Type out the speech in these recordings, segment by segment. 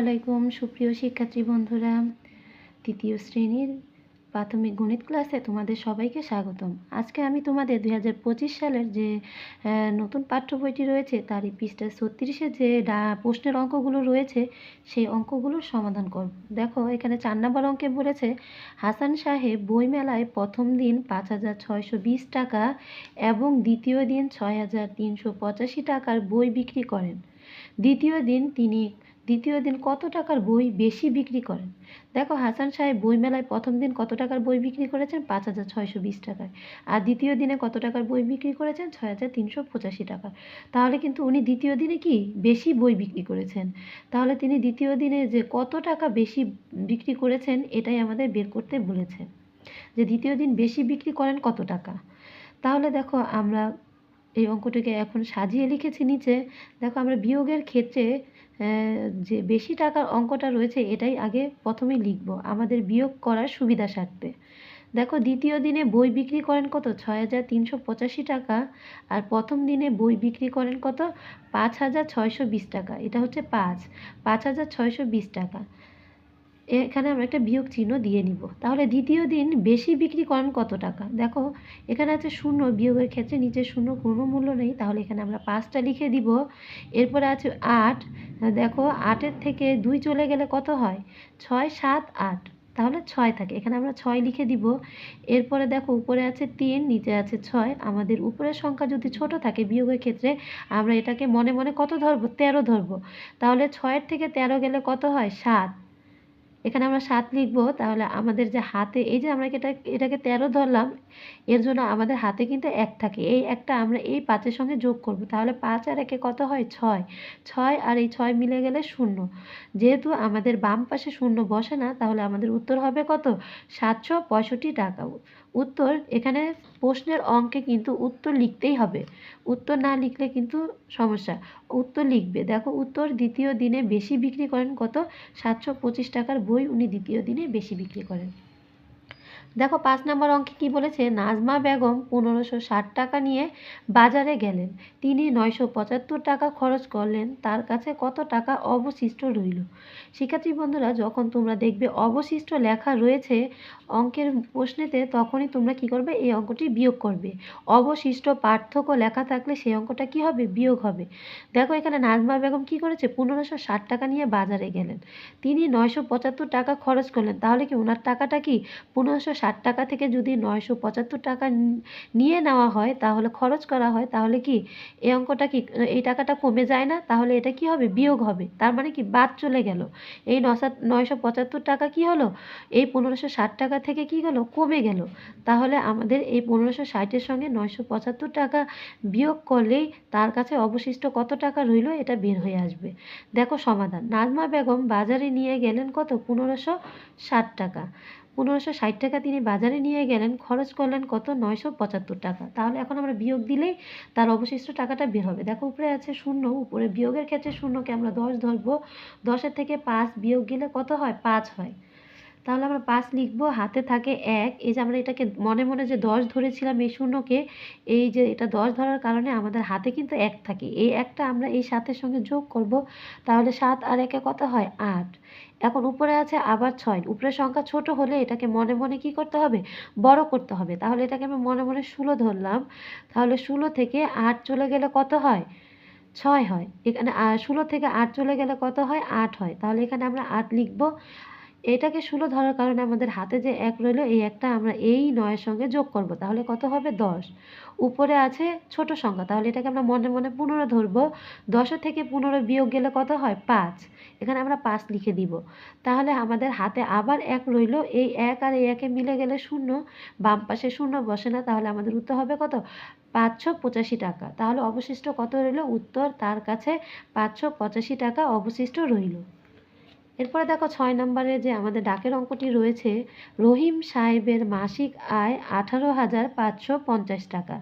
আলাইকুম, সুপ্রিয় শিক্ষার্থী বন্ধুরা। তৃতীয় শ্রেণির প্রাথমিক গণিত ক্লাসে তোমাদের সবাইকে স্বাগতম। আজকে আমি তোমাদের দুই হাজার পঁচিশ সালের যে নতুন পাঠ্য বইটি রয়েছে, তারই পৃষ্ঠা ছত্রিশে যে প্রশ্নের অঙ্কগুলো রয়েছে, সেই অঙ্কগুলোর সমাধান করব। দেখো, এখানে চার নম্বর অঙ্কে বলেছে, হাসান সাহেব বইমেলায় প্রথম দিন পাঁচ হাজার ছয়শো বিশ টাকা এবং দ্বিতীয় দিন ছয় হাজার তিনশো পঁচাশি টাকার বই বিক্রি করেন। দ্বিতীয় দিন তিনি দ্বিতীয় দিন কত টাকার বই বেশি বিক্রি করেন? দেখো হাসান সাহেব বই মেলায় প্রথম দিন কত টাকার বই বিক্রি করেছেন? পাঁচ হাজার ছয়শো বিশ টাকায়। আর দ্বিতীয় দিনে কত টাকার বই বিক্রি করেছেন? ছয় হাজার তিনশো পঁচাশি টাকা। তাহলে কিন্তু উনি দ্বিতীয় দিনে কি বেশি বই বিক্রি করেছেন? তাহলে তিনি দ্বিতীয় দিনে যে কত টাকা বেশি বিক্রি করেছেন এটাই আমাদের বের করতে বলেছে যে দ্বিতীয় দিন বেশি বিক্রি করেন কত টাকা? তাহলে দেখো আমরা এই অঙ্কটিকে এখন সাজিয়ে লিখেছি নিচে। দেখো আমরা বিয়োগের ক্ষেত্রে যে বেশি টাকার অঙ্কটা রয়েছে এটাই আগে প্রথমে লিখব। আমাদের বিয়োগ করার সুবিধা স্বার্থে দেখো, দ্বিতীয় দিনে বই বিক্রি করেন কত? ছয় হাজার তিনশো পঁচাশি টাকা। আর প্রথম দিনে বই বিক্রি করেন কত? পাঁচ হাজার ছয়শো বিশ টাকা। এটা হচ্ছে পাঁচ। পাঁচ হাজার ছয়শো বিশ টাকা। এখানে আমরা একটা বিয়োগ চিহ্ন দিয়ে নিব। তাহলে দ্বিতীয় দিন বেশি বিক্রি করেন কত টাকা? দেখো, এখানে আছে শূন্য, বিয়োগের ক্ষেত্রে নিচে শূন্য কোনো মূল্য নেই। তাহলে এখানে আমরা পাঁচটা লিখে দিব। এরপরে আছে আট। দেখো, আটের থেকে দুই চলে গেলে কত হয়? ছয়, সাত, আট। তাহলে ছয় থাকে। এখানে আমরা ছয় লিখে দিব। এরপরে দেখো, উপরে আছে তিন, নিচে আছে ছয়। আমাদের উপরের সংখ্যা যদি ছোট থাকে বিয়োগের ক্ষেত্রে, আমরা এটাকে মনে মনে কত ধরবো? তেরো ধরবো। তাহলে ছয়ের থেকে তেরো গেলে কত হয়? সাত। এখানে আমরা সাত লিখব, তাহলে আমাদের যে হাতে, এই যে আমরা এটা এটাকে তেরো ধরলাম, এর জন্য আমাদের হাতে কিন্তু এক থাকে। এই একটা আমরা এই পাঁচের সঙ্গে যোগ করব, তাহলে পাঁচ আর একে কত হয়? ছয়। ছয় আর এই ছয় মিলে গেলে শূন্য। যেহেতু আমাদের বাম পাশে শূন্য বসে না, তাহলে আমাদের উত্তর হবে কত? সাতশো পঁয়ষট্টি টাকা। উত্তর এখানে প্রশ্নের অঙ্কে কিন্তু উত্তর লিখতেই হবে। উত্তর না লিখলে কিন্তু সমস্যা। উত্তর লিখবে। দেখো, উত্তর দ্বিতীয় দিনে বেশি বিক্রি করেন কত? সাতশো পঁচিশ টাকার বই উনি দ্বিতীয় দিনে বেশি বিক্রি করেন। দেখো পাঁচ নম্বর অঙ্কে কি বলেছে, নাজমা বেগম পনেরোশো ষাট টাকা নিয়ে বাজারে গেলেন। তিনি নয়শো পঁচাত্তর টাকা খরচ করলেন, তার কাছে কত টাকা অবশিষ্ট রইল? শিক্ষার্থী বন্ধুরা, যখন তোমরা দেখবে অবশিষ্ট লেখা রয়েছে অঙ্কের প্রশ্নেতে, তখনই তোমরা কি করবে? এই অঙ্কটি বিয়োগ করবে। অবশিষ্ট পার্থক্য লেখা থাকলে সেই অঙ্কটা কি হবে? বিয়োগ হবে। দেখো এখানে নাজমা বেগম কি করেছে? পনেরোশো ষাট টাকা নিয়ে বাজারে গেলেন। তিনি নয়শো পঁচাত্তর টাকা খরচ করলেন, তাহলে কি ওনার টাকাটা কি? পনেরোশো ষাট টাকা থেকে যদি নয়শো পঁচাত্তর টাকা নিয়ে নেওয়া হয়, তাহলে খরচ করা হয়, তাহলে কি এই অঙ্কটা কি, এই টাকাটা কমে যায় না? তাহলে এটা কি হবে? বিয়োগ হবে। তার মানে কি? বাদ চলে গেল। এই নশা, নয়শো পঁচাত্তর টাকা কি হলো? এই পনেরোশো ষাট টাকা থেকে কি গেল? কমে গেল। তাহলে আমাদের এই পনেরোশো ষাটের সঙ্গে নয়শো পঁচাত্তর টাকা বিয়োগ করলেই তার কাছে অবশিষ্ট কত টাকা রইল? এটা বের হয়ে আসবে। দেখো সমাধান। নাজমা বেগম বাজারে নিয়ে গেলেন কত? পনেরোশো ষাট টাকা। পনেরোশো ষাট টাকা তিনি বাজারে নিয়ে গেলেন। খরচ করলেন কত? নয়শো পঁচাত্তর টাকা। তাহলে এখন আমরা বিয়োগ দিলেই তার অবশিষ্ট টাকাটা বের হবে। দেখো, উপরে আছে শূন্য, উপরে বিয়োগের ক্ষেত্রে শূন্যকে আমরা দশ ধরবো। দশের থেকে পাঁচ বিয়োগ গেলে কত হয়? পাঁচ হয়। তাহলে আমরা পাঁচ লিখব, হাতে থাকে এক। এই যে আমরা এটাকে মনে মনে যে দশ ধরেছিলাম এই শূন্যকে, এই যে এটা দশ ধরার কারণে আমাদের হাতে কিন্তু এক থাকে। এই একটা আমরা এই সাতের সঙ্গে যোগ করব, তাহলে সাত আর একে কত হয়? আট। এখন উপরে আছে আবার ছয়। উপরের সংখ্যা ছোট হলে এটাকে মনে মনে কি করতে হবে? বড় করতে হবে। তাহলে এটাকে আমি মনে মনে ষোলো ধরলাম। তাহলে ষোলো থেকে আট চলে গেলে কত হয়? ছয় হয়। এখানে ষোলো থেকে আট চলে গেলে কত হয়? আট হয়। তাহলে এখানে আমরা আট লিখব। এটাকে ষোলো ধরার কারণে আমাদের হাতে যে এক রইল, এই একটা আমরা এই নয়ের সঙ্গে যোগ করব। তাহলে কত হবে? দশ। উপরে আছে ছোট সংখ্যা। তাহলে এটাকে আমরা মনে মনে পনেরো ধরবো। দশের থেকে পনেরো বিয়োগ গেলে কত হয়? পাঁচ। এখানে আমরা পাঁচ লিখে দিব। তাহলে আমাদের হাতে আবার এক রইল। এই এক আর এই একে মিলে গেলে শূন্য। বাম পাশে শূন্য বসে না, তাহলে আমাদের উত্তর হবে কত? পাঁচশো পঁচাশি টাকা। তাহলে অবশিষ্ট কত রইল? উত্তর তার কাছে পাঁচশো পঁচাশি টাকা অবশিষ্ট রইল। এরপরে দেখো ছয় নম্বরে যে আমাদের ডাকের অঙ্কটি রয়েছে, রহিম সাহেবের মাসিক আয় আঠারো হাজার পাঁচশো পঞ্চাশ টাকা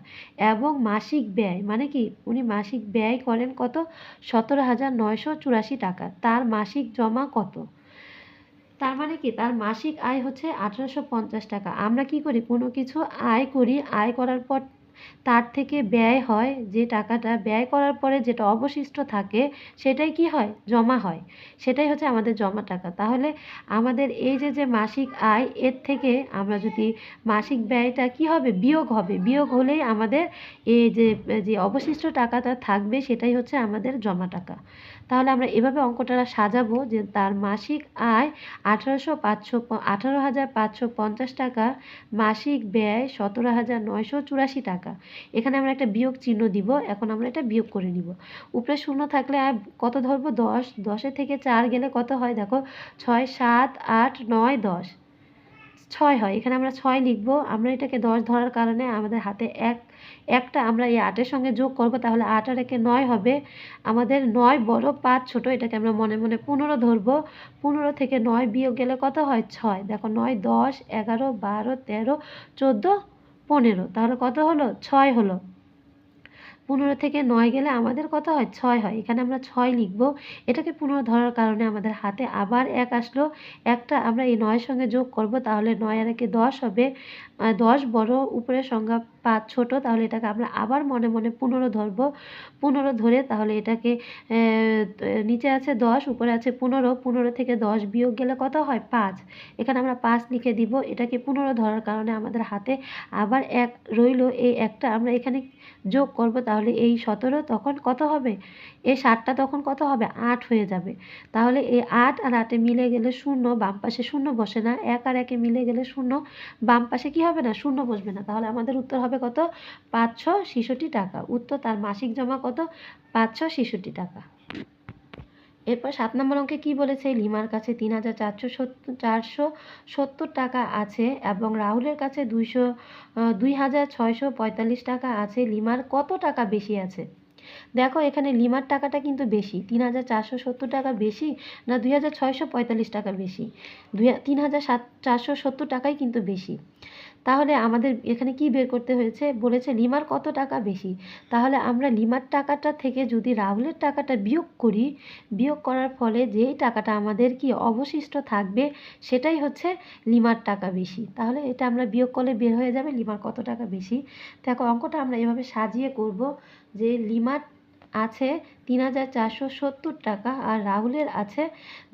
এবং মাসিক ব্যয় মানে কি? উনি মাসিক ব্যয় করেন কত? সতেরো হাজার নয়শো চুরাশি টাকা। তার মাসিক জমা কত? তার মানে কি? তার মাসিক আয় হচ্ছে আঠারোশো পঞ্চাশ টাকা। আমরা কি করি? কোনো কিছু আয় করি। আয় করার পর তার থেকে ব্যয় হয়, যে টাকাটা ব্যয় করার পরে যেটা অবশিষ্ট থাকে, সেটাই কি হয়? জমা হয়। সেটাই হচ্ছে আমাদের জমা টাকা। তাহলে আমাদের এই যে যে মাসিক আয়, এর থেকে আমরা যদি মাসিক ব্যয়টা কি হবে? বিয়োগ হবে। বিয়োগ হলেই আমাদের এই যে যে অবশিষ্ট টাকাটা থাকবে, সেটাই হচ্ছে আমাদের জমা টাকা। তাহলে আমরা এভাবে অঙ্কটা সাজাবো যে, তার মাসিক আয় আঠারোশো পাঁচশো আঠারো হাজার পাঁচশো পঞ্চাশ টাকা, মাসিক ব্যয় সতেরো হাজার নয়শো চুরাশি টাকা। এখানে আমরা একটা বিয়োগ চিহ্ন দিব, এখন আমরা এটা বিয়োগ করে নিব। উপরে শূন্য থাকলে কত ধরবো? দশ। দশের থেকে চার গেলে কত হয়? দেখো, ছয়, সাত, আট, নয়, দশ। ছয় হয়। এখানে আমরা ছয় লিখব। আমরা এটাকে দশ ধরার কারণে আমাদের হাতে এক, একটা আমরা এই আটের সঙ্গে যোগ করব, তাহলে আট আর একে নয় হবে। আমাদের নয় বড় পাঁচ ছোট, এটাকে আমরা মনে মনে পনেরো ধরবো। পনেরো থেকে নয় বিয়োগ গেলে কত হয়? ছয়। দেখো, নয়, দশ, এগারো, বারো, তেরো, চোদ্দ পনেরো তাহলে কত হলো ছয় হলো পনেরো থেকে নয় গেলে আমাদের কত হয়? ছয় হয়। এখানে আমরা ছয় লিখব। এটাকে পনেরো ধরার কারণে আমাদের হাতে আবার এক আসলো। একটা আমরা এই নয়ের সঙ্গে যোগ করব, তাহলে নয় আর একে দশ হবে। দশ বড় উপরের সংখ্যা পাঁচ ছোট, তাহলে এটাকে আমরা আবার মনে মনে পনেরো ধরব। পনেরো ধরে তাহলে এটাকে নিচে আছে দশ, উপরে আছে পনেরো। পনেরো থেকে দশ বিয়োগ গেলে কত হয়? পাঁচ। এখানে আমরা পাঁচ লিখে দিব। এটাকে পনেরো ধরার কারণে আমাদের হাতে আবার এক রইল। এই একটা আমরা এখানে যোগ করব, তাহলে এই সতেরো তখন কত হবে? এই সাতটা তখন কত হবে? আট হয়ে যাবে। তাহলে এই আট আর আটে মিলে গেলে শূন্য, বাম পাশে শূন্য বসে না। এক আর একে মিলে গেলে শূন্য, বাম পাশে কি হবে না? শূন্য বসবে না। তাহলে আমাদের উত্তর হবে কত? পাঁচশো ছেষট্টি টাকা। উত্তর তার মাসিক জমা কত? পাঁচশো ছেষট্টি টাকা। এরপর সাত নম্বর অঙ্কে কি বলেছে? লিমার কাছে তিন হাজার চারশো সত্তর চারশো সত্তর টাকা আছে এবং রাহুলের কাছে দুইশো দুই হাজার ছয়শো পঁয়তাল্লিশ টাকা আছে। লিমার কত টাকা বেশি আছে? দেখো, এখানে লিমার টাকাটা কিন্তু বেশি। তিন হাজার চারশো সত্তর টাকা বেশি না দুই হাজার ছয়শো পঁয়তাল্লিশ টাকা বেশি? দুই তিন হাজার চারশো সত্তর টাকাই কিন্তু বেশি। তাহলে আমাদের এখানে কি বের করতে হয়েছে? বলেছে লিমার কত টাকা বেশি? তাহলে আমরা লিমার টাকাটা থেকে যদি রাহুলের টাকাটা বিয়োগ করি, বিয়োগ করার ফলে যেই টাকাটা আমাদের কি অবশিষ্ট থাকবে, সেটাই হচ্ছে লিমার টাকা বেশি। তাহলে এটা আমরা বিয়োগ করলে বের হয়ে যাবে লিমার কত টাকা বেশি? দেখো, অঙ্কটা আমরা এভাবে সাজিয়ে করব। যে লিমার আছে তিন হাজার চারশো সত্তর টাকা আর রাহুলের আছে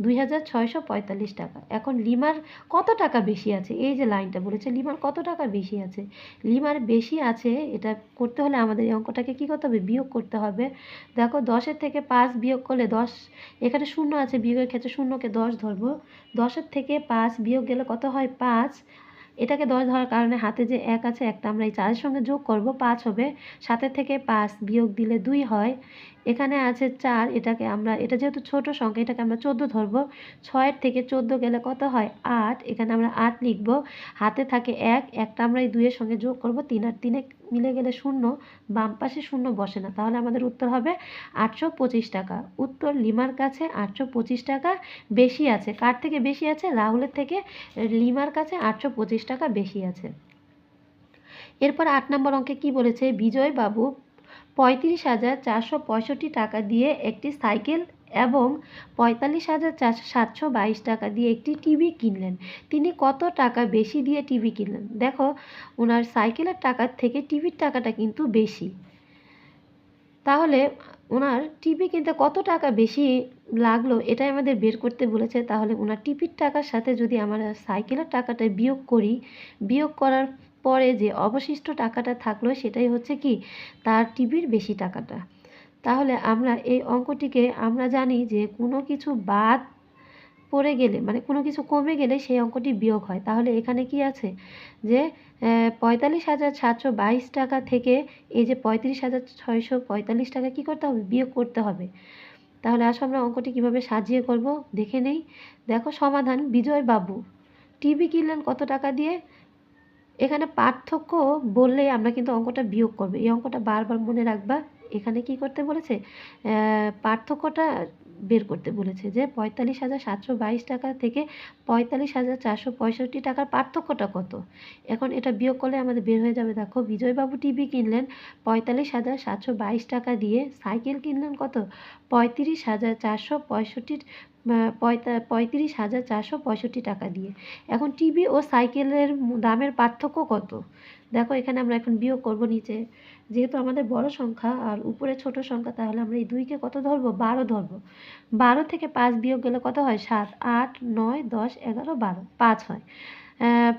দুই হাজার ছয়শো পঁয়তাল্লিশ টাকা। এখন লিমার কত টাকা বেশি আছে? এই যে লাইনটা বলেছে, লিমার কত টাকা বেশি আছে? লিমার বেশি আছে, এটা করতে হলে আমাদের এই অঙ্কটাকে কী করতে হবে? বিয়োগ করতে হবে। দেখো, দশের থেকে পাঁচ বিয়োগ করলে দশ, এখানে শূন্য আছে, বিয়োগের ক্ষেত্রে শূন্যকে দশ ধরবো। দশের থেকে পাঁচ বিয়োগ গেলে কত হয়? পাঁচ। এটাকে দশ ধরার কারণে হাতে যে এক আছে, একটা আমরা এই চারের সঙ্গে যোগ করব, পাঁচ হবে। সাতের থেকে পাঁচ বিয়োগ দিলে দুই হয়। এখানে আছে চার, এটাকে আমরা, এটা যেহেতু ছোট সংখ্যা, এটাকে আমরা চোদ্দ ধরবো। ছয়ের থেকে চোদ্দ গেলে কত হয়? আট। এখানে আমরা আট লিখব। হাতে থাকে এক, একটা আমরা এই দুইয়ের সঙ্গে যোগ করব। তিন আর তিনে মিলে গেলে শূন্য, বাম পাশে শূন্য বসে না। তাহলে আমাদের উত্তর হবে আটশো পঁচিশ টাকা। উত্তর লিমার কাছে আটশো পঁচিশ টাকা বেশি আছে। কার থেকে বেশি আছে? রাহুলের থেকে। লিমার কাছে আটশো পঁচিশ টাকা বেশি আছে। এরপর আট নম্বর অঙ্কে কি বলেছে? বিজয় বাবু পঁয়ত্রিশ হাজার চারশো পঁয়ষট্টি টাকা দিয়ে একটি সাইকেল এবং পঁয়তাল্লিশ হাজার চারশো সাতশো বাইশ টাকা দিয়ে একটি টিভি কিনলেন। তিনি কত টাকা বেশি দিয়ে টিভি কিনলেন? দেখো ওনার সাইকেলের টাকার থেকে টিভির টাকাটা কিন্তু বেশি। তাহলে ওনার টিভি কিনতে কত টাকা বেশি লাগল এটাই আমাদের বের করতে বলেছে। তাহলে ওনার টিভির টাকার সাথে যদি আমরা সাইকেলের টাকাটা বিয়োগ করি, বিয়োগ করার পরে যে অবশিষ্ট টাকাটা থাকল সেটাই হচ্ছে কি? তার টিভির বেশি টাকাটা। তাহলে আমরা এই অঙ্কটিকে আমরা জানি যে কোনো কিছু বাদ পড়ে গেলে মানে কোনো কিছু কমে গেলে সেই অঙ্কটি বিয়োগ হয়। তাহলে এখানে কি আছে? যে পঁয়তাল্লিশ হাজার সাতশো বাইশ টাকা থেকে এই যে পঁয়ত্রিশ হাজার ছয়শো পঁয়তাল্লিশ টাকা কী করতে হবে? বিয়োগ করতে হবে। তাহলে আসো আমরা অঙ্কটি কীভাবে সাজিয়ে করব? দেখে নেই। দেখো সমাধান বিজয় বাবু টিভি কিনলেন কত টাকা দিয়ে? এখানে পার্থক্য বললে আমরা কিন্তু অঙ্কটা বিয়োগ করব। এই অঙ্কটা বারবার মনে রাখবা, এখানে কি করতে বলেছে? পার্থক্যটা বের করতে বলেছে যে পঁয়তাল্লিশ হাজার সাতশো বাইশ টাকা থেকে পঁয়তাল্লিশ হাজার চারশো পঁয়ষট্টি টাকার পার্থক্যটা কত? এখন এটা বিয়োগ করলে আমাদের বের হয়ে যাবে দেখো, বিজয়বাবু টিভি কিনলেন, পঁয়তাল্লিশ হাজার সাতশো বাইশ টাকা দিয়ে সাইকেল কিনলেন কত? পঁয়ত্রিশ হাজার চারশো পঁয়ষট্টি পঁয়ত্রিশ হাজার চারশো পঁয়ষট্টি টাকা দিয়ে। এখন টিভি ও সাইকেলের দামের পার্থক্য কত? দেখো, এখানে আমরা এখন বিয়োগ করব নিচে। যেহেতু আমাদের বড় সংখ্যা আর উপরে ছোট সংখ্যা, তাহলে আমরা এই দুইকে কত ধরবো? বারো ধরবো। বারো থেকে পাঁচ বিয়োগ গেলে কত হয়? সাত। আট, নয়, দশ, এগারো, বারো। পাঁচ হয়।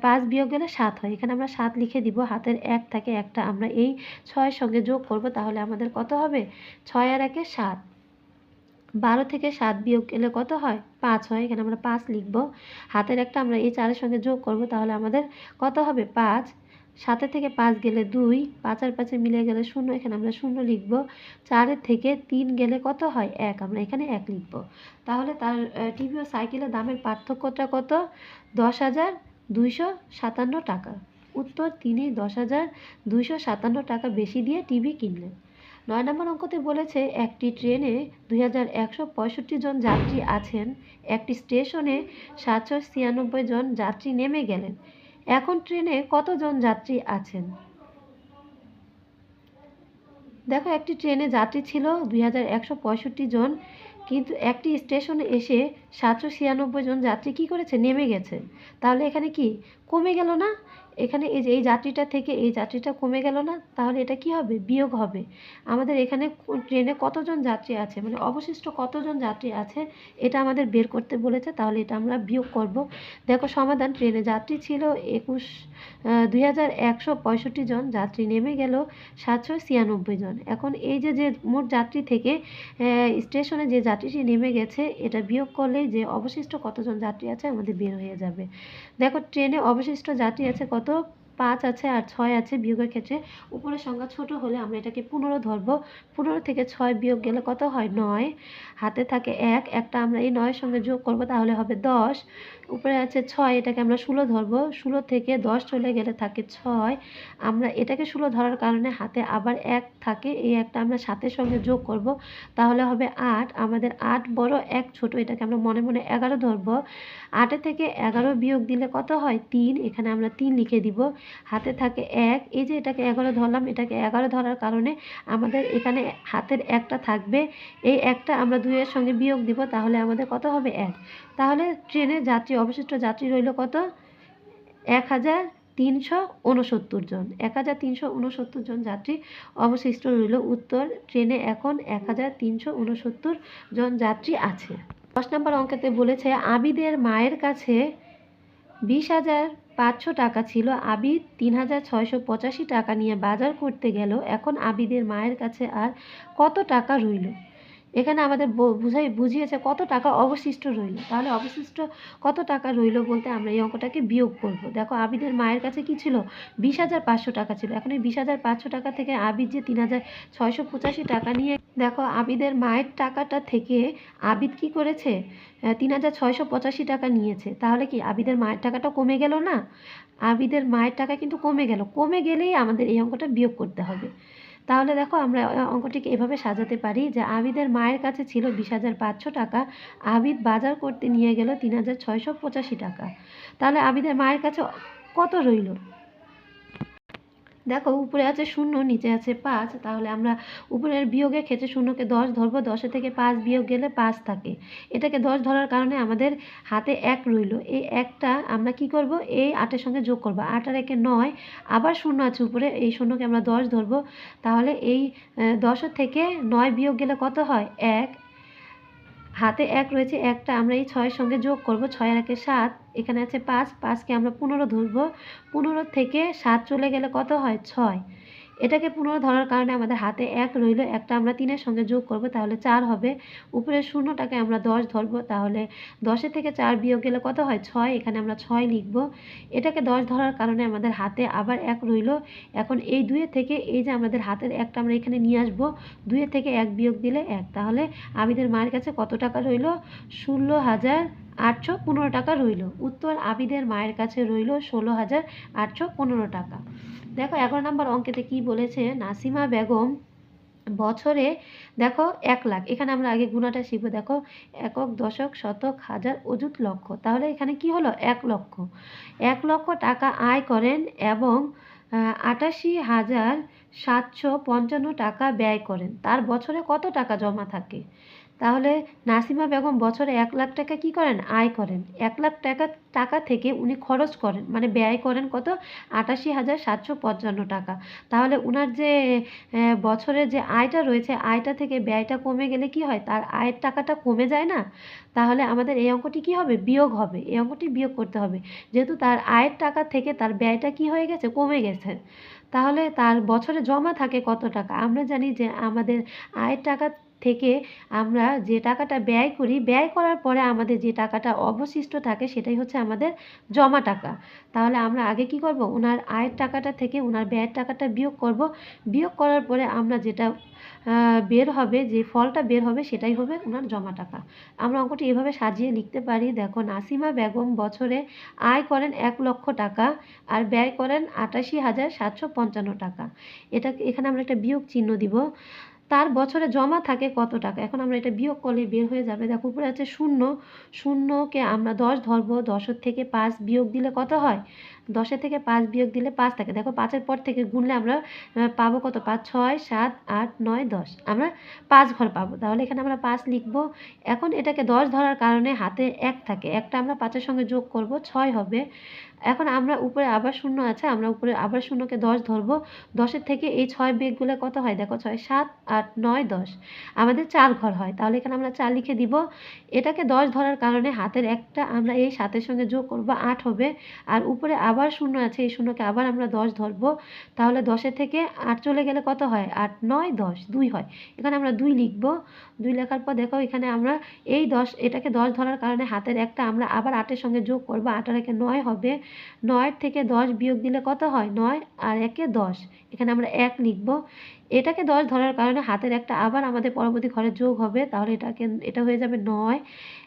পাঁচ বিয়োগ গেলে সাত হয়। এখানে আমরা সাত লিখে দিব। হাতের এক থাকে একটা। আমরা এই ছয়ের সঙ্গে যোগ করব, তাহলে আমাদের কত হবে? ছয় আর একে সাত। বারো থেকে সাত বিয়োগ গেলে কত হয়? পাঁচ হয়। এখানে আমরা পাঁচ লিখব। হাতের একটা আমরা এই চারের সঙ্গে যোগ করব, তাহলে আমাদের কত হবে? পাঁচ। সাতে থেকে পাঁচ গেলে দুই। পাঁচ আর পাঁচে মিলে গেলে শূন্য। এখানে আমরা শূন্য লিখব। চারের থেকে তিন গেলে কত হয়? এক। আমরা এখানে এক লিখব। তাহলে তার টিভি ও সাইকেলের দামের পার্থক্যটা কত? দশ হাজার দুইশো সাতান্ন টাকা। উত্তর, তিনি দশ হাজার দুইশো সাতান্ন টাকা বেশি দিয়ে টিভি কিনলেন। নয় নম্বর অঙ্কতে বলেছে, একটি ট্রেনে দুই হাজার একশো পঁয়ষট্টি জন যাত্রী আছেন। একটি স্টেশনে সাতশো ছিয়ানব্বই জন যাত্রী নেমে গেলেন। এখন ট্রেনে কতজন যাত্রী আছেন? দেখো, একটি ট্রেনে যাত্রী ছিল দুই হাজার একশো পঁয়ষট্টি জন, কিন্তু একটি স্টেশনে এসে সাতশো ছিয়ানব্বই জন যাত্রী কী করেছে? নেমে গেছে। তাহলে এখানে কি? কমে গেল না? এখানে এই যে, এই যাত্রীটা থেকে এই যাত্রীটা কমে গেল না? তাহলে এটা কি হবে? বিয়োগ হবে। আমাদের এখানে ট্রেনে কতজন যাত্রী আছে? মানে অবশিষ্ট কতজন যাত্রী আছে? এটা আমাদের বের করতে বলেছে। তাহলে এটা আমরা বিয়োগ করব। দেখো, সমাধান। ট্রেনে যাত্রী ছিল একুশ দুই জন। যাত্রী নেমে গেল সাতশো ছিয়ানব্বই জন। এখন এই যে যে মোট যাত্রী থেকে স্টেশনে যে যাত্রীটি নেমে গেছে, এটা বিয়োগ করলেই যে অবশিষ্ট কতজন যাত্রী আছে, আমাদের বের হয়ে যাবে। দেখো, ট্রেনে অবশিষ্ট যাত্রী আছে কত? 더더욱 পাঁচ আছে আর ছয় আছে বিয়োগের ক্ষেত্রে উপরের সংখ্যা ছোট হলে আমরা এটাকে পনেরো ধরবো। পনেরো থেকে ছয় বিয়োগ গেলে কত হয়? নয়। হাতে থাকে এক। একটা আমরা এই নয়ের সঙ্গে যোগ করব তাহলে হবে দশ। উপরে আছে ছয়, এটাকে আমরা ষোলো ধরবো। ষোলো থেকে দশ চলে গেলে থাকে ছয়। আমরা এটাকে ষোলো ধরার কারণে হাতে আবার এক থাকে। এই একটা আমরা সাতের সঙ্গে যোগ করব। তাহলে হবে আট। আমাদের আট বড় এক ছোট, এটাকে আমরা মনে মনে এগারো ধরবো। আটে থেকে এগারো বিয়োগ দিলে কত হয়? তিন। এখানে আমরা তিন লিখে দিব। হাতে থাকে এক। এই যে এটাকে এগারো ধরলাম, এটাকে এগারো ধরার কারণে আমাদের এখানে হাতের একটা থাকবে। এই একটা আমরা দুইয়ের সঙ্গে বিয়োগ দিব, তাহলে আমাদের কত হবে? এক। তাহলে ট্রেনে যাত্রী, অবশিষ্ট যাত্রী রইল কত? এক হাজার তিনশো উনসত্তর জন। এক হাজার তিনশো উনসত্তর জন যাত্রী অবশিষ্ট রইল। উত্তর ট্রেনে এখন এক হাজার তিনশো উনসত্তর জন যাত্রী আছে। দশ নম্বর অঙ্কেতে বলেছে, আবিদের মায়ের কাছে বিশ হাজার পাঁচশো টাকা ছিল আবিদ, তিন হাজার ছয়শো পঁচাশি টাকা নিয়ে বাজার করতে গেল। এখন আবিদের মায়ের কাছে আর কত টাকা রইল? এখানে আমাদের বুঝাই, বুঝিয়েছে কত টাকা অবশিষ্ট রইল। তাহলে অবশিষ্ট কত টাকা রইল বলতে আমরা এই অঙ্কটাকে বিয়োগ করব। দেখো আবিদের মায়ের কাছে কি ছিল? বিশ হাজার পাঁচশো টাকা ছিল। এখন এই বিশ হাজার পাঁচশো টাকা থেকে আবিদ যে তিন হাজার ছয়শো পঁচাশি টাকা নিয়ে, দেখো আবিদের মায়ের টাকাটা থেকে আবিদ কি করেছে? তিন হাজার ছয়শো পঁচাশি টাকা নিয়েছে। তাহলে কি আবিদের মায়ের টাকাটা কমে গেল না? আবিদের মায়ের টাকা কিন্তু কমে গেল। কমে গেলেই আমাদের এই অঙ্কটা বিয়োগ করতে হবে। তাহলে দেখো আমরা অঙ্কটিকে এভাবে সাজাতে পারি যে আবিদের মায়ের কাছে ছিল বিশ হাজার পাঁচশো টাকা, আবিদ বাজার করতে নিয়ে গেল তিন হাজার ছয়শো পঁচাশি টাকা। তাহলে আবিদের মায়ের কাছে কত রইল? দেখো, উপরে আছে শূন্য, নিচে আছে পাঁচ, তাহলে আমরা উপরের বিয়োগের ক্ষেত্রে শূন্যকে দশ ধরবো, দশে থেকে পাঁচ বিয়োগ গেলে পাঁচ থাকে। এটাকে দশ ধরার কারণে আমাদের হাতে এক রইল। এই একটা আমরা কি করব? এই আটের সঙ্গে যোগ করব। আট আর একে নয়, আবার শূন্য আছে উপরে, এই শূন্যকে আমরা দশ ধরবো। তাহলে এই দশের থেকে নয় বিয়োগ গেলে কত হয়? এক হাতে এক রয়েছে একটা, আমরা এই ছয়ের সঙ্গে যোগ করব, ছয় একে সাত, এখানে আছে পাঁচ, পাঁচকে আমরা পনেরো ধরব, পনেরো থেকে সাত চলে গেলে কত হয়? ছয়। এটাকে পুনরায় ধরার কারণে আমাদের হাতে এক রইল, একটা আমরা তিনের সঙ্গে যোগ করব, তাহলে চার হবে। উপরের শূন্যটাকে আমরা দশ ধরবো, তাহলে দশের থেকে চার বিয়োগ গেলে কত হয়? ছয়, এখানে আমরা ছয় লিখব। এটাকে দশ ধরার কারণে আমাদের হাতে আবার এক রইল। এখন এই দুইয়ের থেকে এই যে আমাদের হাতের একটা আমরা এখানে নিয়ে আসব দুইয়ের থেকে এক বিয়োগ দিলে এক। তাহলে আবিদের মায়ের কাছে কত টাকা রইল? ষোলো হাজার আটশো পনেরো টাকা রইল। উত্তর আবিদের মায়ের কাছে রইল ষোলো হাজার আটশো পনেরো টাকা। দেখো, এগারো নম্বর অঙ্কেতে কি বলেছে? নাসিমা বেগম বছরে, দেখো, এক লাখ। এখানে আমরা আগে গুণাটা শিখব। দেখো, একক, দশক, শতক, হাজার, অযুত, লক্ষ। তাহলে এখানে কি হলো? এক লক্ষ। এক লক্ষ টাকা আয় করেন এবং আটাশি হাজার সাতশো পঞ্চান্ন টাকা ব্যয় করেন। তার বছরে কত টাকা জমা থাকে? তাহলে নাসিমা বেগম বছরে এক লাখ টাকা কি করেন? আয় করেন। এক লাখ টাকা টাকা থেকে উনি খরচ করেন। মানে ব্যয় করেন কত? আটাশি হাজার সাতশো পঞ্চান্ন টাকা। তাহলে উনার যে আহ, বছরে যে আয়টা রয়েছে আয়টা থেকে ব্যয়টা কমে গেলে কি হয়? তার আয়ের টাকাটা কমে যায় না? তাহলে আমাদের এই অঙ্কটি কি হবে? বিয়োগ হবে। এই অঙ্কটি বিয়োগ করতে হবে। যেহেতু তার আয়ের টাকা থেকে তার ব্যয়টা কি হয়ে গেছে? কমে গেছে। তাহলে তার বছরে জমা থাকে কত টাকা? আমরা জানি যে আমাদের আয়ের টাকা থেকে আমরা যে টাকাটা ব্যয় করি, ব্যয় করার পরে আমাদের যে টাকাটা অবশিষ্ট থাকে সেটাই হচ্ছে আমাদের জমা টাকা। তাহলে আমরা আগে কি করব? ওনার আয়ের টাকাটা থেকে ওনার ব্যয়ের টাকাটা বিয়োগ করব। বিয়োগ করার পরে আমরা যেটা বের হবে, যে ফলটা বের হবে সেটাই হবে ওনার জমা টাকা। আমরা অঙ্কটি এভাবে সাজিয়ে লিখতে পারি, দেখো, নাসিমা বেগম বছরে আয় করেন এক লক্ষ টাকা আর ব্যয় করেন আটাশি হাজার সাতশো পঞ্চান্ন টাকা। এটা এখানে আমরা একটা বিয়োগ চিহ্ন দিব। তার বছরে জমা থাকে কত টাকা? এখন আমরা এটা বিয়োগ করলে বের হয়ে যাবে। দেখো, উপরে আছে শূন্য। শূন্যকে আমরা দশ ধরবো, দশের থেকে পাঁচ বিয়োগ দিলে কত হয়? দশের থেকে পাঁচ বিয়োগ দিলে পাঁচ থাকে। দেখো পাঁচের পর থেকে গুনলে আমরা পাবো কত? পাঁচ, ছয়, সাত, আট, নয়, দশ। আমরা পাঁচ ঘর পাবো। তাহলে এখানে আমরা পাঁচ লিখব। এখন এটাকে দশ ধরার কারণে হাতে এক থাকে। একটা আমরা পাঁচের সঙ্গে যোগ করব, ছয় হবে। এখন আমরা উপরে আবার শূন্য আছে, আমরা উপরে আবার শূন্যকে দশ ধরবো। দশের থেকে এই ছয় বিয়োগগুলো কত হয়? দেখো, ছয়, সাত, আট, নয়, দশ। আমাদের চার ঘর হয়। তাহলে এখানে আমরা চার লিখে দিব। এটাকে দশ ধরার কারণে হাতের একটা আমরা এই সাতের সঙ্গে যোগ করব, আট হবে। আর উপরে আবার শূন্য আছে, এই শূন্যকে আবার আমরা দশ ধরবো। তাহলে দশের থেকে আট চলে গেলে কত হয়? আট, নয়, দশ, দুই হয়। এখানে আমরা দুই লিখব। দুই লেখার পর দেখো এখানে আমরা এই দশ, এটাকে দশ ধরার কারণে হাতের একটা আমরা আবার আটের সঙ্গে যোগ করব। আটের একে নয় হবে। নয়ের থেকে দশ বিয়োগ দিলে কত হয়? নয় আর একে দশ। এখানে আমরা এক লিখব। এটাকে দশ ধরার কারণে হাতের একটা আবার আমাদের পরবর্তী ঘরে যোগ হবে। তাহলে এটাকে, এটা হয়ে যাবে নয়।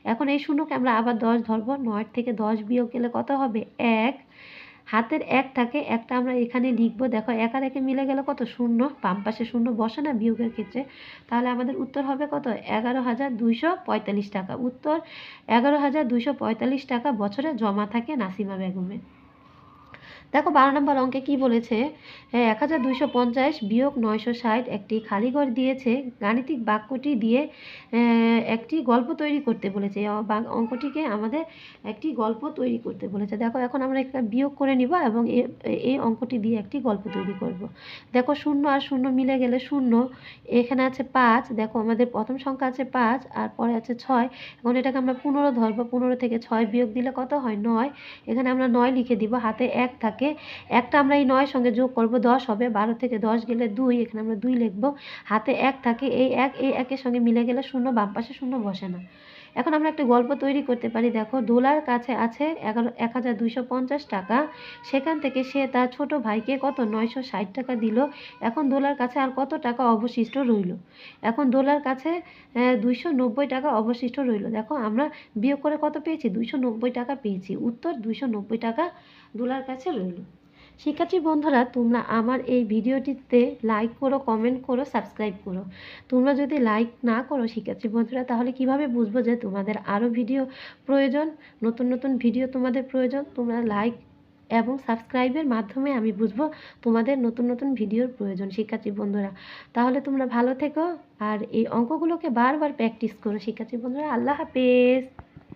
এখন এই শূন্যকে আমরা আবার দশ ধরবো। নয়ের থেকে দশ বিয়োগ গেলে কত হবে? এক। হাতের এক থাকে, একটা আমরা এখানে লিখব। দেখো, এক আর একে মিলে গেলে কত? শূন্য। বাম পাশে শূন্য বসে না বিয়োগের ক্ষেত্রে? তাহলে আমাদের উত্তর হবে কত? এগারো হাজার দুইশো পঁয়তাল্লিশ টাকা। উত্তর, এগারো হাজার দুইশো পঁয়তাল্লিশ টাকা বছরে জমা থাকে নাসিমা বেগমের। দেখো বারো নম্বর অঙ্কে কি বলেছে? এক হাজার দুইশো পঞ্চাশ বিয়োগ নয়শো ষাট একটি খালি ঘর দিয়েছে, গাণিতিক বাক্যটি দিয়ে একটি গল্প তৈরি করতে বলেছে। অঙ্কটিকে আমাদের একটি গল্প তৈরি করতে বলেছে। দেখো এখন আমরা একটা বিয়োগ করে নিব এবং এই অঙ্কটি দিয়ে একটি গল্প তৈরি করব। দেখো শূন্য আর শূন্য মিলে গেলে শূন্য, এখানে আছে পাঁচ, দেখো আমাদের প্রথম সংখ্যা আছে পাঁচ আর পরে আছে ছয়। এখন এটাকে আমরা পনেরো ধরবো, পনেরো থেকে ছয় বিয়োগ দিলে কত হয়? নয়। এখানে আমরা নয় লিখে দিব, হাতে এক থাকে। একটা আমরা এই নয় সঙ্গে যোগ করব, দশ হবে, বারো থেকে দশ গেলে দুই, এখানে আমরা দুই লিখব। হাতে এক থাকে, এই এক, এই একের সঙ্গে মিলে গেলে শূন্য, বাম পাশে শূন্য বসে না। এখন আমরা একটা গল্প তৈরি করতে পারি। দেখো, দোলার কাছে আছে এগারো, এক হাজার দুইশো পঞ্চাশ টাকা। সেখান থেকে সে তার ছোট ভাইকে কত? নয়শো ষাট টাকা দিল। এখন দোলার কাছে আর কত টাকা অবশিষ্ট রইল? এখন দোলার কাছে দুইশো নব্বই টাকা অবশিষ্ট রইল। দেখো, আমরা বিয়োগ করে কত পেয়েছি? দুইশো নব্বই টাকা পেয়েছি। উত্তর দুইশো নব্বই টাকা দোলার কাছে রইল। শিক্ষার্থী বন্ধুরা, তোমরা আমার এই ভিডিওটিতে লাইক করো কমেন্ট করো সাবস্ক্রাইব করো। তোমরা যদি লাইক না করো শিক্ষার্থী বন্ধুরা, তাহলে কীভাবে বুঝব যে তোমাদের আরও ভিডিও প্রয়োজন? নতুন নতুন ভিডিও তোমাদের প্রয়োজন, তোমরা লাইক এবং সাবস্ক্রাইবের মাধ্যমে আমি বুঝব তোমাদের নতুন নতুন ভিডিওর প্রয়োজন শিক্ষার্থী বন্ধুরা। তাহলে তোমরা ভালো থেকো, আর এই অঙ্কগুলোকে বারবার প্র্যাকটিস করো শিক্ষার্থী বন্ধুরা। আল্লাহ হাফেজ!